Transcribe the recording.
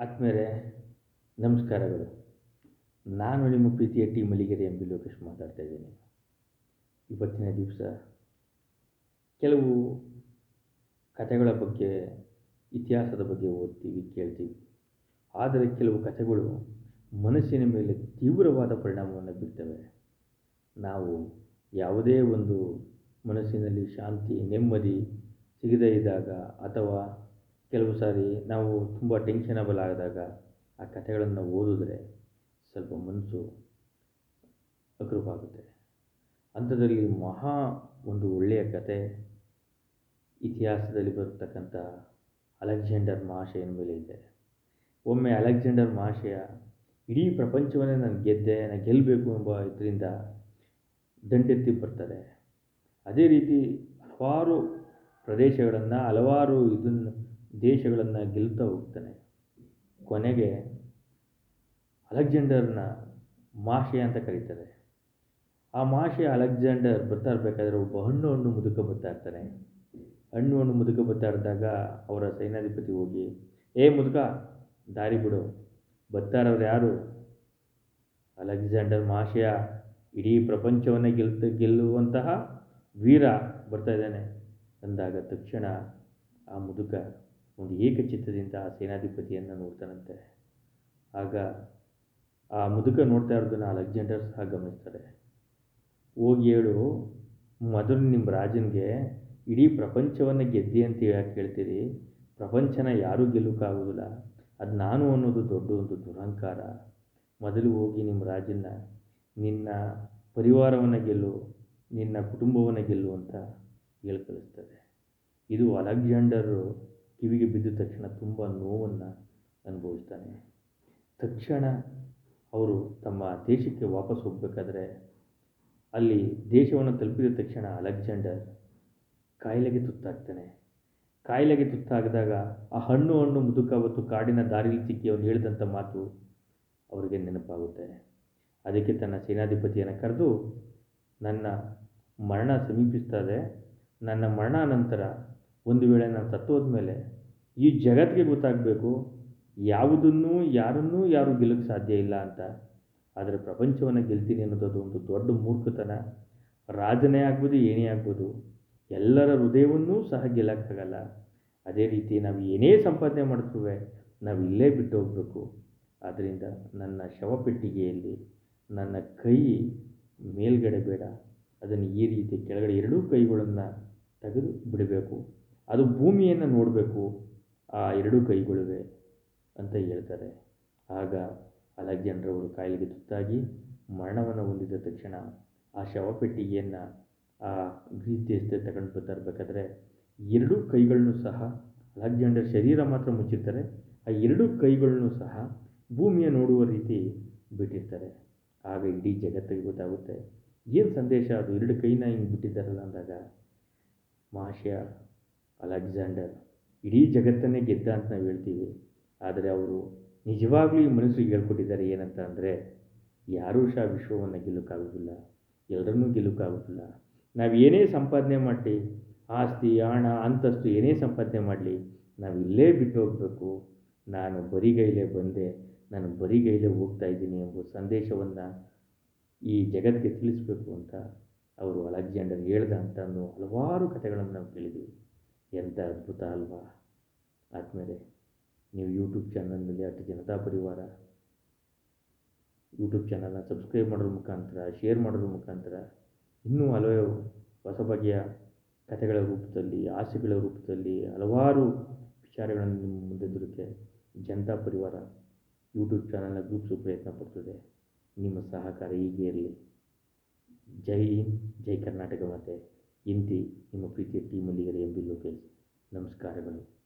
ಆತ್ಮೀಯರೇ, ನಮಸ್ಕಾರಗಳು. ನಾನು ನಿಮ್ಮ ಪ್ರೀತಿಯ T. Malligere M. B. Lokesh ಮಾತಾಡ್ತಾ ಇದ್ದೀನಿ. ಇವತ್ತಿನ ದಿವಸ ಕೆಲವು ಕಥೆಗಳ ಬಗ್ಗೆ, ಇತಿಹಾಸದ ಬಗ್ಗೆ ಓದ್ತೀವಿ, ಕೇಳ್ತೀವಿ. ಆದರೆ ಕೆಲವು ಕಥೆಗಳು ಮನಸ್ಸಿನ ಮೇಲೆ ತೀವ್ರವಾದ ಪರಿಣಾಮವನ್ನು ಬೀರ್ತವೆ. ನಾವು ಯಾವುದೇ ಒಂದು ಮನಸ್ಸಿನಲ್ಲಿ ಶಾಂತಿ, ನೆಮ್ಮದಿ ಸಿಗದೇ ಇದ್ದಾಗ ಅಥವಾ ಕೆಲವು ಸಾರಿ ನಾವು ತುಂಬ ಟೆನ್ಷನಬಲ್ ಆದಾಗ ಆ ಕಥೆಗಳನ್ನು ಓದಿದ್ರೆ ಸ್ವಲ್ಪ ಮನಸ್ಸು ಅಗ್ರವಾಗುತ್ತೆ. ಅಂಥದ್ರಲ್ಲಿ ಮಹಾ ಒಂದು ಒಳ್ಳೆಯ ಕತೆ ಇತಿಹಾಸದಲ್ಲಿ ಬರತಕ್ಕಂಥ ಅಲೆಕ್ಸಾಂಡರ್ ಮಹಾಶಯನ ಮೇಲೆ ಇದೆ. ಒಮ್ಮೆ ಅಲೆಕ್ಸಾಂಡರ್ ಮಹಾಶಯ ಇಡೀ ಪ್ರಪಂಚವನ್ನೇ ನಾನು ಗೆದ್ದೆ, ನಾನು ಗೆಲ್ಲಬೇಕು ಎಂಬ ಇದರಿಂದ ದಂಡೆತ್ತಿ ಬರ್ತಾರೆ ಅದೇ ರೀತಿ ಹಲವಾರು ಪ್ರದೇಶಗಳನ್ನು, ಹಲವಾರು ಇದನ್ನು ದೇಶಗಳನ್ನು ಗೆಲ್ತಾ ಹೋಗ್ತಾನೆ. ಕೊನೆಗೆ ಅಲೆಕ್ಸಾಂಡರ್ನ ಮಾಷೆ ಅಂತ ಕರೀತಾರೆ. ಆ ಮಾಷೆ ಅಲೆಕ್ಸಾಂಡರ್ ಬರ್ತಾ ಇರಬೇಕಾದ್ರೆ ಒಬ್ಬ ಹಣ್ಣು ಹಣ್ಣು ಮುದುಕ ಬರ್ತಾ ಇರ್ತಾನೆ. ಹಣ್ಣು ಹಣ್ಣು ಮುದುಕ ಬರ್ತಾ ಇದ್ದಾಗ ಅವರ ಸೈನ್ಯಾಧಿಪತಿ ಹೋಗಿ, ಏ ಮುದುಕ, ದಾರಿ ಬಿಡು. ಬರ್ತಾ ಇರೋರು ಯಾರು? ಅಲೆಕ್ಸಾಂಡರ್ ಮಾಷೆಯ ಇಡೀ ಪ್ರಪಂಚವನ್ನೇ ಗೆಲ್ತ, ಗೆಲ್ಲುವಂತಹ ವೀರ ಬರ್ತಾ ಇದ್ದಾನೆ. ಅಂದಾಗ ತಕ್ಷಣ ಆ ಮುದುಕ ಒಂದು ಏಕಚಿತ್ತದಿಂದ ಆ ಸೇನಾಧಿಪತಿಯನ್ನು ನೋಡ್ತಾನಂತೆ. ಆಗ ಆ ಮುದುಕ ನೋಡ್ತಾ ಇರೋದನ್ನು ಅಲೆಕ್ಸಾಂಡರ್ ಸಹ ಗಮನಿಸ್ತಾರೆ. ಹೋಗಿ ಹೇಳು ಮೊದಲು ನಿಮ್ಮ ರಾಜನಿಗೆ ಇಡೀ ಪ್ರಪಂಚವನ್ನು ಗೆದ್ದಿ ಅಂತ ಯಾಕೆ ಹೇಳ್ತೀರಿ. ಪ್ರಪಂಚನ ಯಾರೂ ಗೆಲ್ಲೋಕ್ಕಾಗೋದಿಲ್ಲ. ಅದು ನಾನು ಅನ್ನೋದು ದೊಡ್ಡ ಒಂದು ದುರಹಂಕಾರ ಮೊದಲು ಹೋಗಿ ನಿಮ್ಮ ರಾಜನ ನಿನ್ನ ಪರಿವಾರವನ್ನು ಗೆಲ್ಲು, ನಿನ್ನ ಕುಟುಂಬವನ್ನು ಗೆಲ್ಲು ಅಂತ ಹೇಳಿ ಕಳಿಸ್ತಾರೆ ಇದು ಅಲೆಕ್ಸಾಂಡರು ಕಿವಿಗೆ ಬಿದ್ದ ತಕ್ಷಣ ತುಂಬ ನೋವನ್ನು ಅನುಭವಿಸ್ತಾನೆ. ತಕ್ಷಣ ಅವರು ತಮ್ಮ ದೇಶಕ್ಕೆ ವಾಪಸ್ ಹೋಗಬೇಕಾದ್ರೆ ಅಲ್ಲಿ ದೇಶವನ್ನು ತಲುಪಿದ ತಕ್ಷಣ ಅಲೆಕ್ಸಾಂಡರ್ ಕಾಯಿಲೆಗೆ ತುತ್ತಾಗ್ತಾನೆ. ಕಾಯಿಲೆಗೆ ತುತ್ತಾಗದಾಗ ಆ ಹಣ್ಣು ಹಣ್ಣು ಮುದುಕ ಅವತ್ತು ಕಾಡಿನ ದಾರಿಲಿ ಸಿಕ್ಕಿ ಅವನು ಹೇಳಿದಂಥ ಮಾತು ಅವರಿಗೆ ನೆನಪಾಗುತ್ತೆ. ಅದಕ್ಕೆ ತನ್ನ ಸೇನಾಧಿಪತಿಯನ್ನು ಕರೆದು, ನನ್ನ ಮರಣ ಸಮೀಪಿಸ್ತದೆ ನನ್ನ ಮರಣ ನಂತರ ಒಂದು ವೇಳೆ ನಾನು ಸತ್ತೋದ ಮೇಲೆ ಈ ಜಗತ್ತಿಗೆ ಗೊತ್ತಾಗಬೇಕು ಯಾವುದನ್ನು, ಯಾರನ್ನೂ, ಯಾರೂ ಗೆಲ್ಲಕ್ಕೆ ಸಾಧ್ಯ ಇಲ್ಲ ಅಂತ. ಆದರೆ ಪ್ರಪಂಚವನ್ನು ಗೆಲ್ತೀನಿ ಅನ್ನೋದು ಒಂದು ದೊಡ್ಡ ಮೂರ್ಖತನ. ರಾಜನೇ ಆಗ್ಬೋದು, ಏನೇ ಆಗ್ಬೋದು, ಎಲ್ಲರ ಹೃದಯವನ್ನೂ ಸಹ ಗೆಲ್ಲಕ್ಕಾಗಲ್ಲ. ಅದೇ ರೀತಿ ನಾವು ಏನೇ ಸಂಪಾದನೆ ಮಾಡಿದ್ರೂ ನಾವು ಇಲ್ಲೇ ಬಿಟ್ಟು ಹೋಗಬೇಕು. ಆದ್ದರಿಂದ ನನ್ನ ಶವಪೆಟ್ಟಿಗೆಯಲ್ಲಿ, ನನ್ನ ಕೈ ಮೇಲ್ಗಡೆ ಬೇಡ. ಅದನ್ನು ಈ ರೀತಿ ಕೆಳಗಡೆ ಎರಡೂ ಕೈಗಳನ್ನು ತೆಗೆದು ಬಿಡಬೇಕು. ಅದು ಭೂಮಿಯನ್ನು ನೋಡಬೇಕು. ಆ ಎರಡೂ ಕೈಗಳಿವೆ ಅಂತ ಹೇಳ್ತಾರೆ. ಆಗ ಅಲೆಕ್ಸಾಂಡರ್ ಅವರು ಕಾಯಿಲೆಗೆ ತುತ್ತಾಗಿ ಮರಣವನ್ನು ಹೊಂದಿದ ತಕ್ಷಣ ಆ ಶವಪೆಟ್ಟಿಗೆಯನ್ನು ಆ ಗ್ರೀಸ್ ದೇಶದಲ್ಲಿ ತಗೊಂಡು ಬರ್ತಾ ಎರಡೂ ಕೈಗಳನ್ನು ಸಹ ಅಲೆಕ್ಸಾಂಡರ್ ಶರೀರ ಮಾತ್ರ ಮುಚ್ಚಿರ್ತಾರೆ. ಆ ಎರಡೂ ಕೈಗಳನ್ನು ಸಹ ಭೂಮಿಯ ನೋಡುವ ರೀತಿ ಬಿಟ್ಟಿರ್ತಾರೆ. ಆಗ ಇಡೀ ಜಗತ್ತಿಗೆ ಗೊತ್ತಾಗುತ್ತೆ, ಏನು ಸಂದೇಶ ಅದು? ಎರಡು ಕೈನ ಹಿಂಗೆ ಬಿಟ್ಟಿದ್ದಾರಲ್ಲ ಅಂದಾಗ ಮಹಾಶಯ ಅಲೆಕ್ಸಾಂಡರ್ ಇಡೀ ಜಗತ್ತನ್ನೇ ಗೆದ್ದ ಅಂತ ನಾವು ಹೇಳ್ತೀವಿ. ಆದರೆ ಅವರು ನಿಜವಾಗ್ಲೂ ಈ ಮನಸ್ಸಿಗೆ ಹೇಳ್ಕೊಟ್ಟಿದ್ದಾರೆ ಏನಂತ ಅಂದರೆ, ಯಾರೂ ಸಹ ವಿಶ್ವವನ್ನು ಗೆಲ್ಲೋಕ್ಕಾಗೋದಿಲ್ಲ ಎಲ್ಲರನ್ನೂ ಗೆಲ್ಲೋಕ್ಕಾಗೋದಿಲ್ಲ. ನಾವು ಏನೇ ಸಂಪಾದನೆ ಮಾಡಲಿ, ಆಸ್ತಿ, ಹಣ, ಅಂತಸ್ತು ಏನೇ ಸಂಪಾದನೆ ಮಾಡಲಿ, ನಾವು ಇಲ್ಲೇ ಬಿಟ್ಟು ಹೋಗಬೇಕು. ನಾನು ಬರಿಗೈಲೇ ಬಂದೆ, ನಾನು ಬರಿಗೈಲೇ ಹೋಗ್ತಾ ಇದ್ದೀನಿ ಎಂಬ ಸಂದೇಶವನ್ನು ಈ ಜಗತ್ತಿಗೆ ತಿಳಿಸ್ಬೇಕು ಅಂತ ಅವರು ಅಲೆಕ್ಸಾಂಡರ್ ಹೇಳ್ದ ಅಂತ ಹಲವಾರು ಕಥೆಗಳನ್ನು ನಾವು ಕೇಳಿದ್ದೀವಿ ಎಂಥ ಅದ್ಭುತ ಅಲ್ವಾ? ಆದಮೇಲೆ ನೀವು ಯೂಟ್ಯೂಬ್ ಚಾನಲ್ನಲ್ಲಿ ಅಟ್ ಜನತಾ ಪರಿವಾರ ಯೂಟ್ಯೂಬ್ ಚಾನಲ್ನ ಸಬ್ಸ್ಕ್ರೈಬ್ ಮಾಡೋದ್ರ ಮುಖಾಂತರ ಶೇರ್ ಮಾಡೋದ್ರ ಮುಖಾಂತರ ಇನ್ನೂ ಹಲವು ಹೊಸ ಬಗೆಯ ಕಥೆಗಳ ರೂಪದಲ್ಲಿ, ಆಸೆಗಳ ರೂಪದಲ್ಲಿ ಹಲವಾರು ವಿಚಾರಗಳನ್ನು ನಿಮ್ಮ ಮುಂದೆ ದೊರಕೆ ಜನತಾ ಪರಿವಾರ ಯೂಟ್ಯೂಬ್ ಚಾನಲ್ನ ಗ್ರೂಪ್ಸು ಪ್ರಯತ್ನ ಪಡ್ತದೆ. ನಿಮ್ಮ ಸಹಕಾರ ಹೀಗೆ ಇರಲಿ. ಜೈ ಹಿಂದ್, ಜೈ ಕರ್ನಾಟಕ ಮತ್ತು ಇಂತಿ ನಿಮ್ಮ ಪ್ರೀತಿಯ ಟೀಮಲ್ಲಿಗರೆ ಎಂ ಬಿ ಲೋಕೇಶ್. ನಮಸ್ಕಾರಗಳು